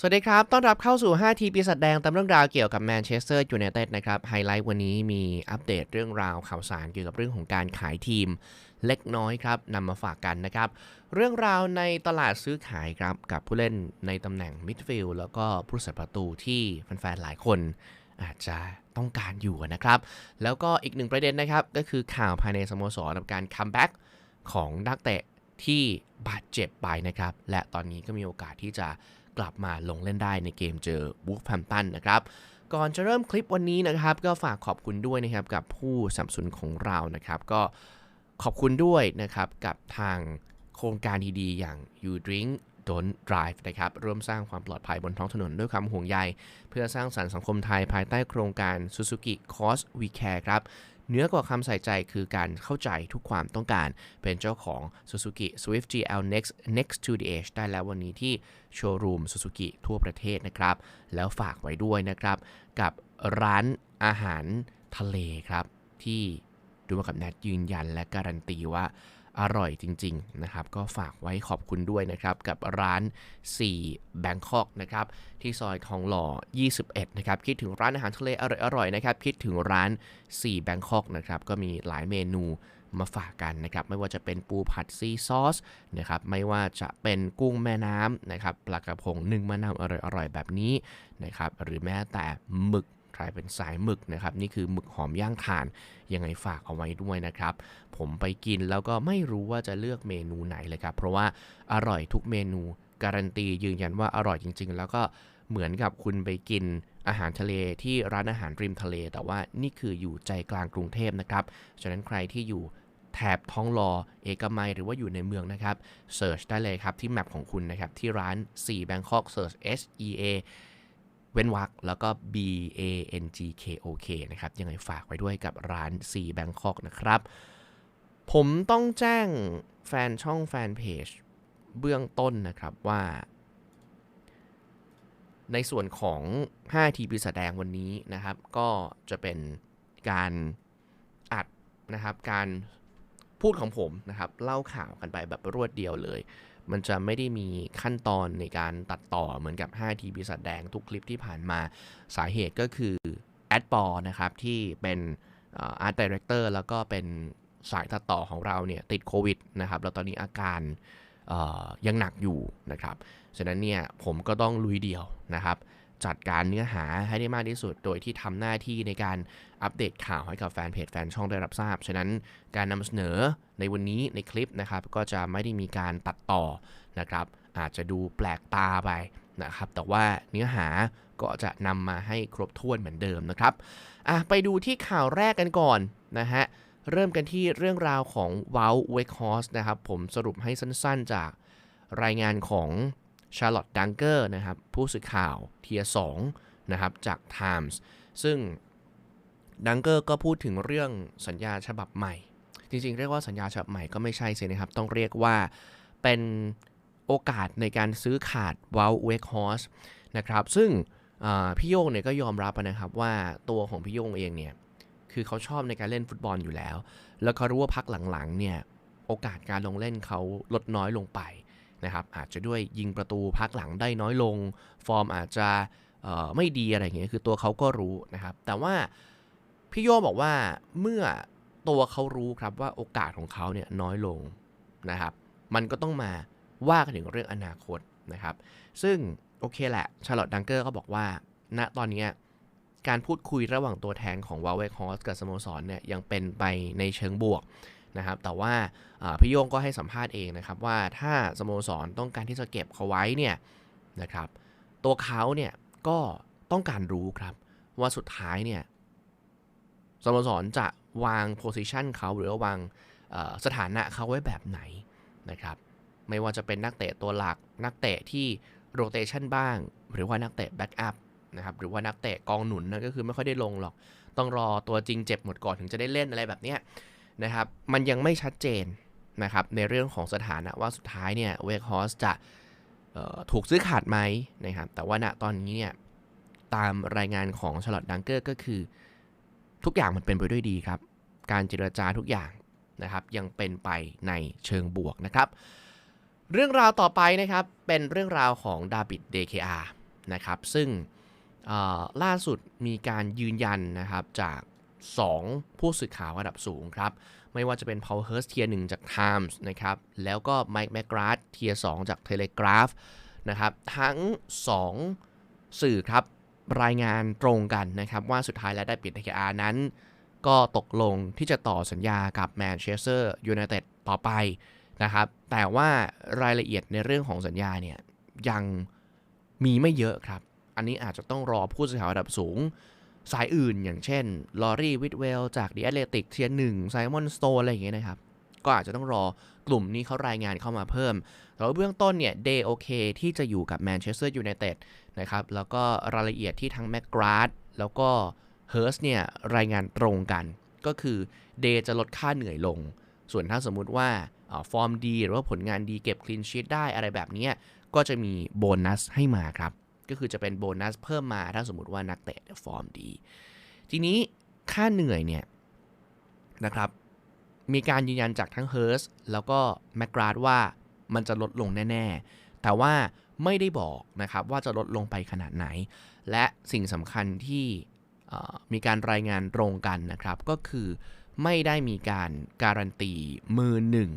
สวัสดีครับ ต้อนรับเข้าสู่ 5 ทีปีศาจแดงตามเรื่องราวเกี่ยวกับแมนเชสเตอร์ยูไนเต็ดนะครับ ไฮไลท์วันนี้มีอัปเดตเรื่องราวข่าวสารเกี่ยวกับเรื่องของการขายทีมเล็กน้อยครับนำมาฝากกันนะครับ เรื่องราวในตลาดซื้อขายครับ กับผู้เล่นในตำแหน่งมิดฟิลด์แล้วก็ผู้รักษาประตูที่แฟนๆหลายคนอาจจะต้องการอยู่นะครับ แล้วก็อีกหนึ่งประเด็นนะครับ ก็คือข่าวภายในสโมสรกับการคัมแบ็กของนักเตะ ที่บาดเจ็บไปนะครับ และตอนนี้ก็มีโอกาสที่จะกลับมาลงเล่นได้ในเกมเจอบูฟแฮมตันนะครับก่อนจะเริ่มคลิปวันนี้นะครับ ก็ฝากขอบคุณด้วยนะครับกับผู้สนับสนุนของเรานะครับ ก็ขอบคุณด้วยนะครับกับทางโครงการดีๆอย่าง You Drink Don't Drive นะครับร่วมสร้างความปลอดภัยบนท้องถนนด้วยความห่วงใย เพื่อสร้างสรรค์สังคมไทยภายใต้โครงการ Suzuki Cause We Care ครับ เนื้อกว่าคำใส่ใจคือการเข้าใจทุกความต้องการเป็นเจ้าของ Suzuki Swift GL Next Next to the Edge ได้แล้ววันนี้ที่โชว์รูม Suzuki ทั่วประเทศนะครับ แล้วฝากไว้ด้วยนะครับ กับร้านอาหารทะเลครับ ที่ดูมากับแนทยืนยันและการันตีว่า อร่อยจริงๆนะครับ ก็ฝากไว้ขอบคุณด้วยนะครับ กับร้าน 4 Bangkok นะครับ ที่ซอยทองหล่อ 21 นะครับ คิดถึงร้านอาหารทะเลอร่อยๆนะครับ คิดถึงร้าน 4 Bangkok นะครับ ก็มีหลายเมนูมาฝากกันนะครับ ไม่ว่าจะเป็นปูผัดซีซอสนะครับไม่ว่าจะเป็นกุ้งแม่น้ำนะครับปลากระพงนึ่งมะนาวอร่อยๆแบบนี้นะครับหรือแม้แต่หมึก ใครเป็นสายหมึกนะครับ นี่คือหมึกหอมย่างถ่าน ยังไงฝากเอาไว้ด้วยนะครับ ผมไปกินแล้วก็ไม่รู้ว่าจะเลือกเมนูไหนเลยครับ เพราะว่าอร่อยทุกเมนูการันตียืนยันว่าอร่อยจริง ๆ แล้วก็เหมือนกับคุณไปกินอาหารทะเลที่ร้านอาหารริมทะเล แต่ว่านี่คืออยู่ใจกลางกรุงเทพนะครับ ฉะนั้นใครที่อยู่แถบท้องรอเอกมัยหรือว่าอยู่ในเมืองนะครับเสิร์ชได้เลยครับที่แมปของคุณนะครับ ที่ร้าน4 Bangkok Search S E A ว้นวรรคแล้วก็ B A N G K O K นะครับ ยังไงฝากไว้ด้วยกับร้าน4 Bangkok นะครับ ผมต้องแจ้งแฟนช่องแฟนเพจเบื้องต้นนะครับว่า ในส่วนของ 5 ทีปีแสดงวันนี้นะครับ ก็จะเป็นการอัดนะครับ การพูดของผมนะครับ เล่าข่าวกันไปแบบรวดเดียวเลย มันจะไม่ได้มีขั้นตอนในการตัดต่อเหมือนกับ5ทีปีศาจแดงทุกคลิปที่ผ่านมาสาเหตุก็คือแอดปอนะครับที่เป็นอาร์ตดีเรคเตอร์แล้วก็เป็นสายตัดต่อของเราเนี่ยติดโควิดนะครับแล้วตอนนี้อาการยังหนักอยู่นะครับฉะนั้นเนี่ยผมก็ต้องลุยเดียวนะครับ จัดการเนื้อหาให้ได้มากที่สุด โดยที่ทำหน้าที่ในการอัปเดตข่าวให้กับแฟนเพจแฟนช่องได้รับทราบ ฉะนั้นการนำเสนอในวันนี้ในคลิปนะครับ ก็จะไม่ได้มีการตัดต่อนะครับ อาจจะดูแปลกตาไปนะครับ แต่ว่าเนื้อหาก็จะนำมาให้ครบถ้วนเหมือนเดิมนะครับอะไปดูที่ข่าวแรกกันก่อนนะฮะเริ่มกันที่เรื่องราวของว o ลเวคฮอสนะครับ ผมสรุปให้สั้นๆจากรายงานของ ชาร์ลอตต์ดังเกอร์นะครับผู้สื่อข่าวเทียสองนะครับจาก Times ซึ่งดังเกอร์ก็พูดถึงเรื่องสัญญาฉบับใหม่ จริงๆ เรียกว่าสัญญาฉบับใหม่ก็ไม่ใช่สินะครับ ต้องเรียกว่าเป็นโอกาสในการซื้อขาดว o ลเวคฮอสนะครับ ซึ่งพี่โยงเนี่ยก็ยอมรับนะครับว่าตัวของพี่โยงเองเนี่ย คือเขาชอบในการเล่นฟุตบอลอยู่แล้ว แล้วเขารู้ว่าพักหลังๆเนี่ย โอกาสการลงเล่นเขาลดน้อยลงไป นะครับอาจจะด้วยยิงประตูพักหลังได้น้อยลง ฟอร์มอาจจะไม่ดีอะไรอย่างเงี้ยคือตัวเขาก็รู้นะครับ แต่ว่าพี่โยบอกว่าเมื่อตัวเขารู้ครับว่าโอกาสของเขาเนี่ยน้อยลงนะครับ มันก็ต้องมาว่ากันถึงเรื่องอนาคตนะครับ ซึ่งโอเคแหละชาร์ลอตดังเกอร์ก็บอกว่า ณตอนนี้การพูดคุยระหว่างตัวแทนของวาเวคฮอสกับสโมสรเนี่ยยังเป็นไปในเชิงบวก นะครับแต่ว่าพี่โย่งก็ให้สัมภาษณ์เองนะครับว่าถ้าสโมสรต้องการที่จะเก็บเขาไว้เนี่ยนะครับตัวเขาเนี่ยก็ต้องการรู้ครับว่าสุดท้ายเนี่ยสโมสรจะวางโพสิชันเขาหรือว่าวางสถานะเขาไว้แบบไหนนะครับไม่ว่าจะเป็นนักเตะตัวหลัก นักเตะที่โรเตชันบ้าง หรือว่านักเตะแบ็กอัพนะครับหรือว่านักเตะกองหนุนนะก็คือไม่ค่อยได้ลงหรอก ต้องรอตัวจริงเจ็บหมดก่อนถึงจะได้เล่นอะไรแบบนี้ นะครับ มันยังไม่ชัดเจนนะครับในเรื่องของสถานะว่าสุดท้ายเนี่ยเวกฮอสจะถูกซื้อขาดไหมนะครับ แต่ว่าณตอนนี้เนี่ยตามรายงานของชลอตดังเกอร์ก็คือ ทุกอย่างมันเป็นไปด้วยดีครับ การเจรจาทุกอย่างนะครับ ยังเป็นไปในเชิงบวกนะครับ เรื่องราวต่อไปนะครับ เป็นเรื่องราวของดาบิด DKR นะครับ ซึ่งล่าสุดมีการยืนยันนะครับจาก 2 ผู้สื่อข่าวระดับสูงครับ ไม่ว่าจะเป็น Paul Hurst เทียร์1จาก Times นะครับ แล้วก็ Mike McGrath เทียร์2จาก Telegraph นะครับ ทั้ง 2 สื่อครับ รายงานตรงกันนะครับ ว่าสุดท้ายแล้วได้ปิด KR นั้น ก็ตกลงที่จะต่อสัญญากับแมนเชสเตอร์ยูไนเต็ดต่อไปนะครับ แต่ว่ารายละเอียดในเรื่องของสัญญาเนี่ยยังมีไม่เยอะครับ อันนี้อาจจะต้องรอผู้สื่อข่าวระดับสูง สายอื่นอย่างเช่นลอรี่วิทเวลจากดีแอตเลติกเทียหนึ่งไซมอนสโตอะไรอย่างเงี้ยนะครับ ก็อาจจะต้องรอกลุ่มนี้เขารายงานเข้ามาเพิ่มแต่ว่าเบื้องต้นเนี่ยเดย์โอเคที่จะอยู่กับแมนเชสเตอร์ยูไนเต็ดนะครับ แล้วก็รายละเอียดที่ทั้งแมกกราดแล้วก็เฮิร์สเนี่ยรายงานตรงกัน ก็คือเดย์จะลดค่าเหนื่อยลง ส่วนถ้าสมมุติว่าฟอร์มดี หรือว่าผลงานดีเก็บคลีนชีตได้อะไรแบบเนี้ยก็จะมีโบนัสให้มาครับ ก็คือจะเป็นโบนัสเพิ่มมาถ้าสมมติว่านักเตะฟอร์มดี ทีนี้ค่าเหนื่อยเนี่ยนะครับมีการยืนยันจากทั้งเฮิร์สแล้วก็แมกราดว่ามันจะลดลงแน่ ๆ แต่ว่าไม่ได้บอกนะครับว่าจะลดลงไปขนาดไหน และสิ่งสำคัญที่มีการรายงานตรงกันนะครับ ก็คือไม่ได้มีการการันตีมือหนึ่ง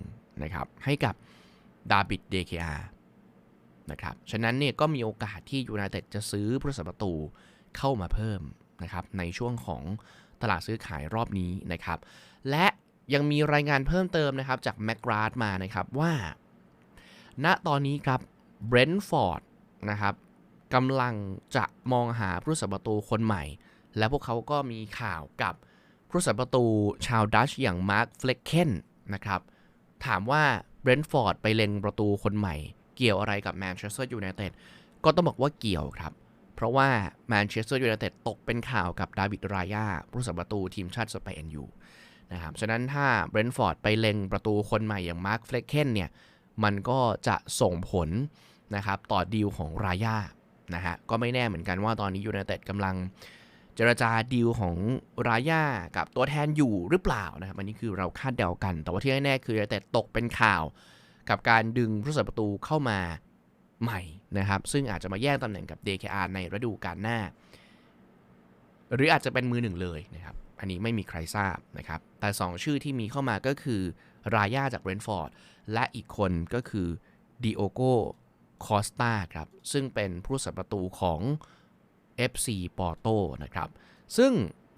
นะครับให้กับดาบิดเดคอา นะครับ ฉะนั้นเนี่ยก็มีโอกาสที่ยูไนเต็ดจะซื้อผู้รักประตูเข้ามาเพิ่มนะครับในช่วงของตลาดซื้อขายรอบนี้นะครับ และยังมีรายงานเพิ่มเติมนะครับจากแมกราดมานะครับว่า ณตอนนี้ครับเบรนท์ฟอร์ดนะครับกำลังจะมองหาผู้รัประตูคนใหม่ และพวกเขาก็มีข่าวกับผู้รัประตูชาวดัชอย่างมาร์คเฟลกเคนนะครับ ถามว่าเบรนท์ฟอร์ดไปเล็งประตูคนใหม่ เกี่ยวอะไรกับแมนเชสเตอร์ยูไนเต็ดก็ต้องบอกว่าเกี่ยวครับ เพราะว่าแมนเชสเตอร์ยูไนเต็ดตกเป็นข่าวกับดาวิดรายาผู้รัประตูทีมชาติสเปนอยู่นะครับฉะนั้นถ้าเบรนท์ฟอร์ดไปเล็งประตูคนใหม่อย่างมาร์คเฟลเคนเนี่ยมันก็จะส่งผลนะครับต่อดีลของรายานะฮะก็ไม่แน่เหมือนกันว่าตอนนี้ยูไนเต็ดกำลังเจรจาดีลของรายากับตัวแทนอยู่หรือเปล่านะครับอันนี้คือเราคาดเดากัน แต่ว่าที่แน่ๆคือแต่ตกเป็นข่าว กับการดึงผู้รักษาประตูเข้ามาใหม่นะครับ ซึ่งอาจจะมาแย่งตำแหน่งกับ DKR ในฤดูกาลหน้า หรืออาจจะเป็นมือหนึ่งเลยนะครับ อันนี้ไม่มีใครทราบนะครับ แต่ 2 ชื่อที่มีเข้ามาก็คือ รายาจากเรนฟอร์ด และอีกคนก็คือดิโอโกคอสตาครับ ซึ่งเป็นผู้รัประตูของ FC ปอร์โตนะครับ ซึ่ง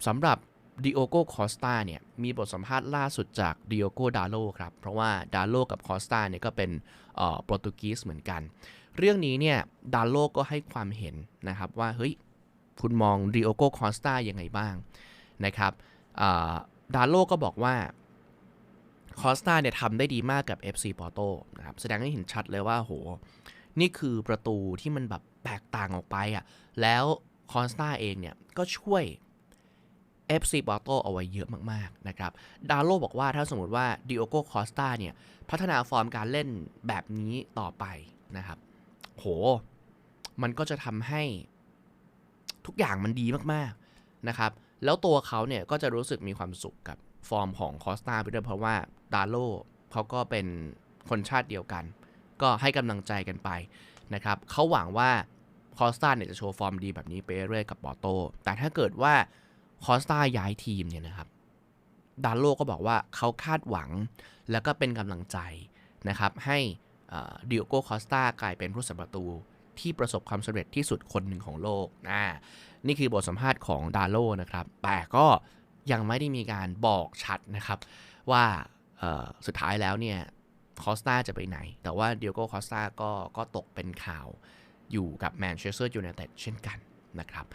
สำหรับ ดิโอโกคอสตาเนี่ยมีบทสัมภาษณ์ล่าสุดจากดิโอโกดาโลครับ เพราะว่าดาโลกับคอสตาเนี่ยก็เป็นโปรตุกีสเหมือนกัน เรื่องนี้เนี่ยดาโลก็ให้ความเห็นนะครับว่าเฮ้ยคุณมองดิโอโกคอสตายังไงบ้างนะครับดาโลก็บอกว่าคอสตาเนี่ยทำได้ดีมากกับ FC ปอร์โตนะครับแสดงให้เห็นชัดเลยว่าโหนี่คือประตูที่มันแบบแตกต่างออกไปอะ่ะแล้วคอสตาเองเนี่ยก็ช่วย FC ปอร์โตเอาไว้เยอะมากๆนะครับ ดาโลบอกว่าถ้าสมมติว่าดิโอโกคอสตาเนี่ย พัฒนาฟอร์มการเล่นแบบนี้ต่อไปนะครับ โห มันก็จะทำให้ทุกอย่างมันดีมากๆนะครับ แล้วตัวเขาเนี่ยก็จะรู้สึกมีความสุขกับฟอร์มของคอสตาไปด้วยเพราะว่าดาโลเขาก็เป็นคนชาติเดียวกัน ก็ให้กำลังใจกันไปนะครับเขาหวังว่าคอสตาเนี่ยจะโชว์ฟอร์มดีแบบนี้ไปเรื่อยกับปอโต แต่ถ้าเกิดว่า คอสตาย้ายทีมเนี่ยนะครับดาโลก็บอกว่าเขาคาดหวังแล้วก็เป็นกำลังใจนะครับ ให้ดิโอโกคอสตากลายเป็นผู้สัมประตูที่ประสบความสำเร็จที่สุดคนหนึ่งของโลกนะนี่คือบทสัมภาษณ์ของดาโลนะครับ แต่ก็ยังไม่ได้มีการบอกชัดนะครับ ว่าสุดท้ายแล้วเนี่ยคอสตาจะไปไหน แต่ว่าเดียโก้คอสตาก็ก็ตกเป็นข่าวอยู่กับแมนเชสเตอร์ยูไนเต็ดเช่นกัน นะครับ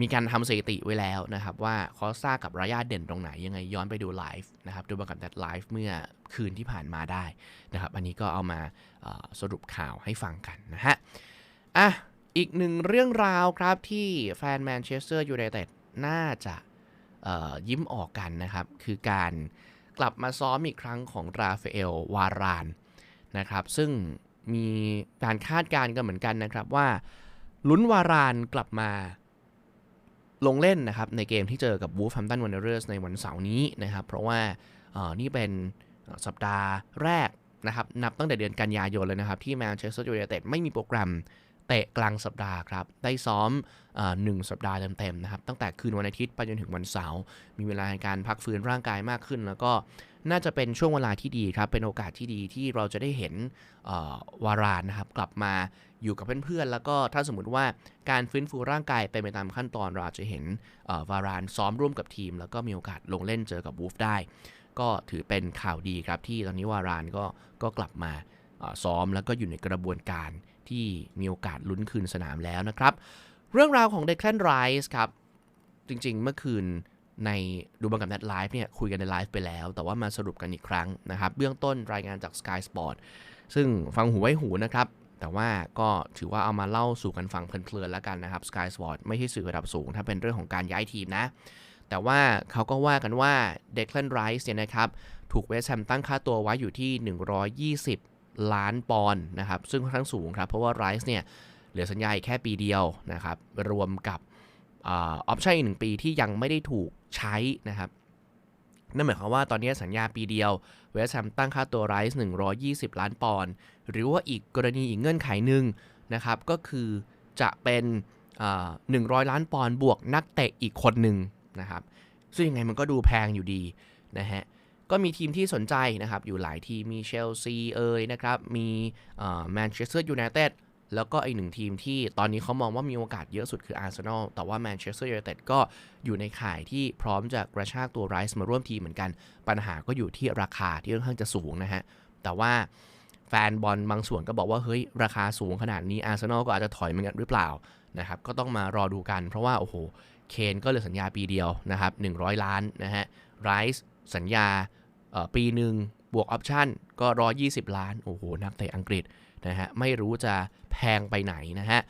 มีการทำสถิติไว้แล้วนะครับว่าคอสตากับรายาเด่นตรงไหนยังไงย้อนไปดูไลฟ์นะครับดูบังกับดัดไลฟ์เมื่อคืนที่ผ่านมาได้นะครับอันนี้ก็เอามาสรุปข่าวให้ฟังกันนะฮะอะอีกหนึ่งเรื่องราวครับที่แฟนแมนเชสเตอร์ยูไนเต็ดน่าจะยิ้มออกกันนะครับ คือการกลับมาซ้อมอีกครั้งของราฟาเอลวารานนะครับ ซึ่งมีการคาดการณ์กันเหมือนกันนะครับว่า ลุ้นวารานกลับมาลงเล่นนะครับในเกมที่เจอกับวูฟแฮมตันวันเดอร์สในวันเสาร์นี้นะครับ เพราะว่านี่เป็นสัปดาห์แรกนะครับนับตั้งแต่เดือนกันยายนเลยนะครับ ที่แมนเชสเตอร์ยูไนเต็ดไม่มีโปรแกรมเตะกลางสัปดาห์ครับ ได้ซ้อมหนึ่งสัปดาห์เต็มๆนะครับ ตั้งแต่คืนวันอาทิตย์ไปจนถึงวันเสาร์มีเวลาในการพักฟื้นร่างกายมากขึ้น แล้วก็น่าจะเป็นช่วงเวลาที่ดีครับ เป็นโอกาสที่ดีที่เราจะได้เห็นวารานนะครับ กลับมา อยู่กับเพื่อนๆ แล้วก็ถ้าสมมติว่าการฟื้นฟูร่างกายเป็นไปตามขั้นตอนเราอาจจะเห็นวารานซ้อมร่วมกับทีม แล้วก็มีโอกาสลงเล่นเจอกับวูฟได้ ก็ถือเป็นข่าวดีครับที่ตอนนี้วารานก็ก็กลับมาซ้อมแล้วก็อยู่ในกระบวนการที่มีโอกาสลุ้นคืนสนามแล้วนะครับ เรื่องราวของเดค l นไรส์ครับ จริงๆ เมื่อคืนในดูบังกับนัดไลฟ์เนี่ยคุยกันในไลฟ์ไปแล้ว แต่ว่ามาสรุปกันอีกครั้งนะครับ เบื้องต้นรายงานจาก Sky Sport ซึ่งฟังหูไว้หูนะครับ แต่ว่าก็ถือว่าเอามาเล่าสู่กันฟังเพลินๆแล้วกันนะครับ Sky Sport ไม่ใช่สื่อระดับสูง ถ้าเป็นเรื่องของการย้ายทีมนะ แต่ว่าเขาก็ว่ากันว่าเดค l นไรส์เนี่ยนะครับ ถูกเวสต์แฮมตั้งค่าตัวไว้อยู่ที่ 120 ล้านปอนด์นะครับ ซึ่งค่อนข้างสูงครับ เพราะว่าไรส์เนี่ยเหลือสัญญาอีกแค่ปีเดียวนะครับ รวมกับออปชั่นอีกหนึ่งปีที่ยังไม่ได้ถูกใช้นะครับ นั่นหมายความว่าตอนนี้สัญญาปีเดียว เวสต์แฮมตั้งค่าตัวไรส์120 ล้านปอนด์หรือว่าอีกกรณีอีกเงื่อนไขหนึ่งนะครับก็คือจะเป็นอ่า100ล้านปอนด์บวกนักเตะอีกคนหนึ่งนะครับซึ่งยังไงมันก็ดูแพงอยู่ดีนะฮะก็มีทีมที่สนใจนะครับอยู่หลายทีมมีเชลซีเอ่ยนะครับมีแมนเชสเตอร์ยูไนเต็ด แล้วก็อีกหนึ่งทีมที่ตอนนี้เขามองว่ามีโอกาสเยอะสุดคืออาร์เซนอล แต่ว่าแมนเชสเตอร์ยูไนเต็ดก็อยู่ในข่ายที่พร้อมจะกระชากตัวไรส์มาร่วมทีมเหมือนกัน ปัญหาก็อยู่ที่ราคาที่ค่อนข้างจะสูงนะฮะ แต่ว่าแฟนบอลบางส่วนก็บอกว่า เฮ้ย ราคาสูงขนาดนี้อาร์เซนอลก็อาจจะถอยเหมือนกันหรือเปล่านะครับ ก็ต้องมารอดูกัน เพราะว่า โอ้โห เคนก็เหลือสัญญาปีเดียวนะครับ100 ล้านนะฮะไรส์สัญญาปีหนึ่ง บวกออปชั่นก็รอ20 ล้าน โอ้โห นักเตะอังกฤษนะฮะ ไม่รู้จะแพงไปไหนนะฮะ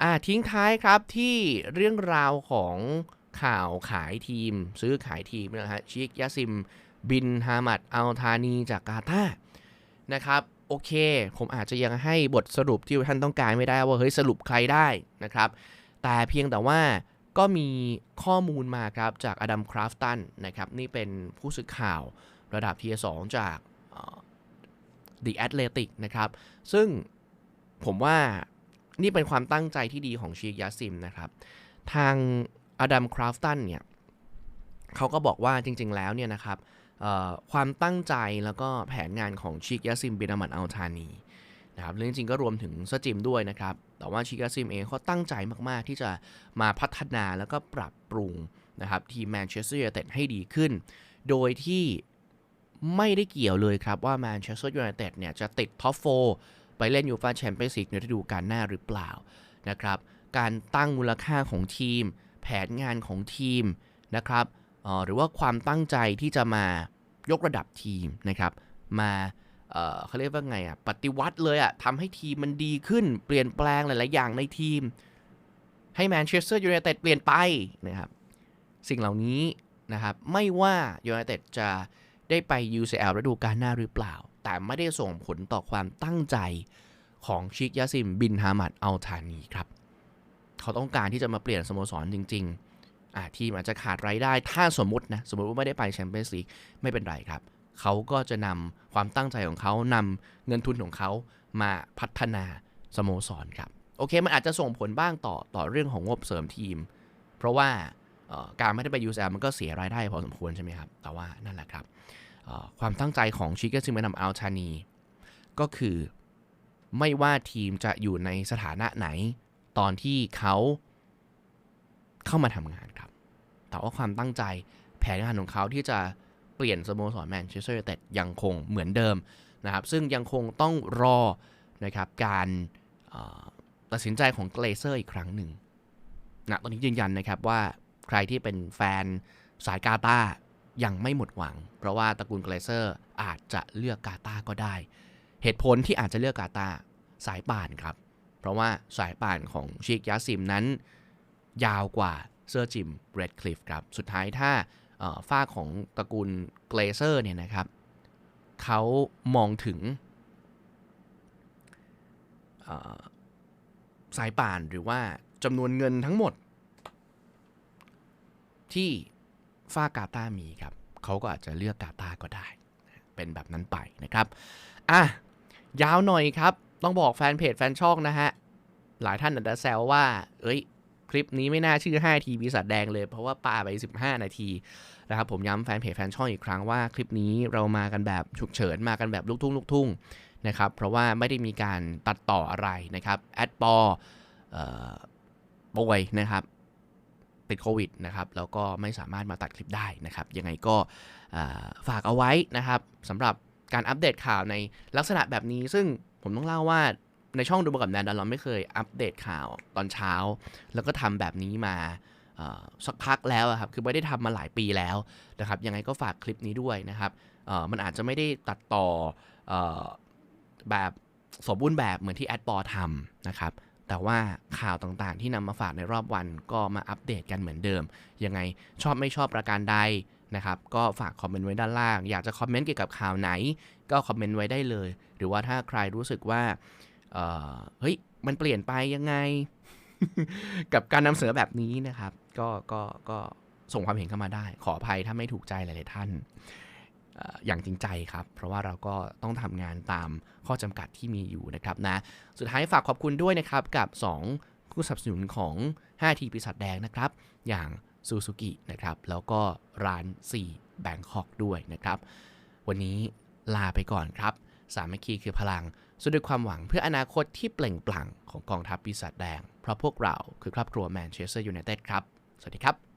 อ่า ทิ้งท้ายครับที่เรื่องราวของข่าวขายทีม ซื้อขายทีมนะฮะ ชิกยาซิม บินฮามัดอัลทานีจากกาตาร์นะครับ โอเค ผมอาจจะยังให้บทสรุปที่ท่านต้องการไม่ได้ว่า เฮ้ย สรุปใครได้นะครับ แต่เพียงแต่ว่าก็มีข้อมูลมาครับจากอดัมคราฟตันนะครับ นี่เป็นผู้สื่อข่าว ระดับ Tier 2 จากเอ่อ The Athletic นะครับ ซึ่งผมว่านี่เป็นความตั้งใจที่ดีของชีกยาซิมนะครับ ทางอดัมคราฟตันเนี่ยเขาก็บอกว่าจริง ๆ แล้วเนี่ยนะครับความตั้งใจแล้วก็แผนงานของชิกยาซิมบินามันอัลทานีนะครับและจริงก็รวมถึงซจิมด้วยนะครับ แต่ว่าชิกยาซิมเองเขาตั้งใจมากๆ ที่จะมาพัฒนาแล้วก็ปรับปรุงนะครับทีมแมนเชสเตอร์ยูไนเต็ดให้ดีขึ้น โดยที่ ไม่ได้เกี่ยวเลยครับว่าแมนเชสเตอร์ยูไนเต็ดเนี่ยจะติดท็อปโฟไปเล่นยูฟาแชมเปี้ยนส์ลีกในฤดูกาลหน้าหรือเปล่านะครับการตั้งมูลค่าของทีม แผนงานของทีมนะครับออหรือว่าความตั้งใจที่จะมายกระดับทีมนะครับมาเอ่อเขาเรียกว่าไงอะปฏิวัติเลยอะทำให้ทีมมันดีขึ้นเปลี่ยนแปลงหลายๆอย่างในทีม ให้แมนเชสเตอร์ยูไนเต็ดเปลี่ยนไปนะครับสิ่งเหล่านี้นะครับไม่ว่ายูไนเต็ดจะ ได้ไป UCL ฤดูกาลหน้าหรือเปล่า แต่ไม่ได้ส่งผลต่อความตั้งใจของชิกยาซิมบินฮามัดอัลทานีครับ เขาต้องการที่จะมาเปลี่ยนสโมสรจริงๆอ่าทีมอาจจะขาดรายได้ถ้าสมมตินะ สมมติว่าไม่ได้ไปแชมเปี้ยนส์ลีกไม่เป็นไรครับ เขาก็จะนำความตั้งใจของเขานำเงินทุนของเขามาพัฒนาสโมสรครับ โอเค มันอาจจะส่งผลบ้างต่อต่อเรื่องของงบเสริมทีม เพราะว่า การไม่ได้ไป UCL มันก็เสียรายได้พอสมควรใช่ไหมครับ แต่ว่านั่นแหละครับ ความตั้งใจของชิคเกซิมานำอัลชานี ก็คือไม่ว่าทีมจะอยู่ในสถานะไหน ตอนที่เขาเข้ามาทำงานครับ แต่ว่าความตั้งใจแผนงานของเขาที่จะเปลี่ยนสโมสรแมนเชสเตอร์ยูไนเต็ดยังคงเหมือนเดิมนะครับ ซึ่งยังคงต้องรอนะครับการตัดสินใจของเกรเซอร์อีกครั้งหนึ่งนะตอนนี้ยืนยันนะครับว่า ใครที่เป็นแฟนสายกาตายังไม่หมดหวัง เพราะว่าตระกูลเกรเซอร์อาจจะเลือกกาตาก็ได้ เหตุผลที่อาจจะเลือกกาตาสายป่านครับ เพราะว่าสายป่านของชิกยาซิมนั้น ยาวกว่าเซอร์จิมเรดคลิฟครับ สุดท้ายถ้าฝ้าของตระกูลเกรเซอร์เนี่ยนะครับเขามองถึงสายป่านหรือว่าจำนวนเงินทั้งหมด ที่ฝ้ากาตามีครับเขาก็อาจจะเลือกกาตาก็ได้ เป็นแบบนั้นไปนะครับอะยาวหน่อยครับ ต้องบอกแฟนเพจแฟนช่องนะฮะ หลายท่านอาจจะแซวว่า เอ้ย คลิปนี้ไม่น่าชื่อ 5 ทีปีศาจแดงเลย เพราะว่าปาไป 15 นาทีนะครับ ผมย้ำแฟนเพจแฟนช่องอีกครั้งว่าคลิปนี้เรามากันแบบฉุกเฉินมากันแบบลูกทุ่งลูกทุ่งนะครับ เพราะว่าไม่ได้มีการตัดต่ออะไรนะครับ แอดปอเอ่อป่วยนะครับ ติดโควิดนะครับแล้วก็ไม่สามารถมาตัดคลิปได้นะครับ ยังไงก็ฝากเอาไว้นะครับสำหรับการอัปเดตข่าวในลักษณะแบบนี้ ซึ่งผมต้องเล่าว่าในช่องดูมากับแนนดันเราไม่เคยอัปเดตข่าวตอนเช้า แล้วก็ทำแบบนี้มาสักพักแล้วครับ คือไม่ได้ทำมาหลายปีแล้วนะครับ ยังไงก็ฝากคลิปนี้ด้วยนะครับมันอาจจะไม่ได้ตัดต่ออแบบสมบูรณ์แบบเหมือนที่แอดปอทำนะครับ แต่ว่าข่าวต่างๆ ที่นำมาฝากในรอบวันก็มาอัปเดตกันเหมือนเดิม ยังไงชอบไม่ชอบประการใดนะครับ ก็ฝากคอมเมนต์ไว้ด้านล่าง อยากจะคอมเมนต์เกี่ยวกับข่าวไหน ก็คอมเมนต์ไว้ได้เลย หรือว่าถ้าใครรู้สึกว่าเเฮ้ยมันเปลี่ยนไปยังไง กับการนำเสนอแบบนี้นะครับ ก็ก็ก็ส่งความเห็นเข้ามาได้ ขออภัยถ้าไม่ถูกใจหลายๆท่าน อย่างจริงใจครับ เพราะว่าเราก็ต้องทำงานตามข้อจำกัดที่มีอยู่นะครับนะ สุดท้ายฝากขอบคุณด้วยนะครับ กับ 2 ผู้สนับสนุนของ 5 ทีปีศาจแดงนะครับ อย่างซูซูกินะครับ แล้วก็ร้าน 4 แบงคอกด้วยนะครับ วันนี้ลาไปก่อนครับ สามัคคีคือพลังสู้ด้วยความหวังเพื่ออนาคตที่เปล่งปลั่งของกองทัพปีศาจแดง เพราะพวกเราคือครอบครัวแมนเชสเตอร์ยูไนเต็ดครับ สวัสดีครับ